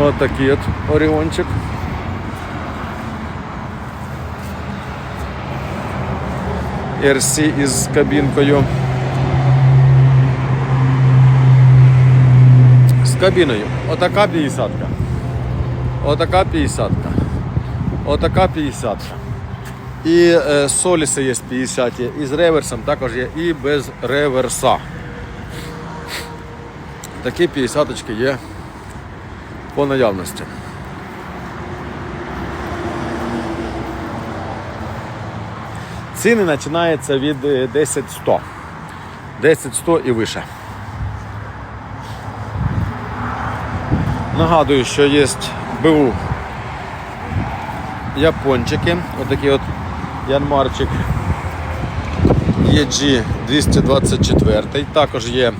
Отакий от Оріончик. RC із кабінкою. З кабіною. Отака 50. Отака 50. Отака 50. І е, соліси є 50, і з реверсом також є, і без реверса. Такі 50 є по наявності. Ціни починаються від е, 10-100. 10-100 і вище. Нагадую, що є БУ япончики. Отакий от янмарчик EG 224. Також є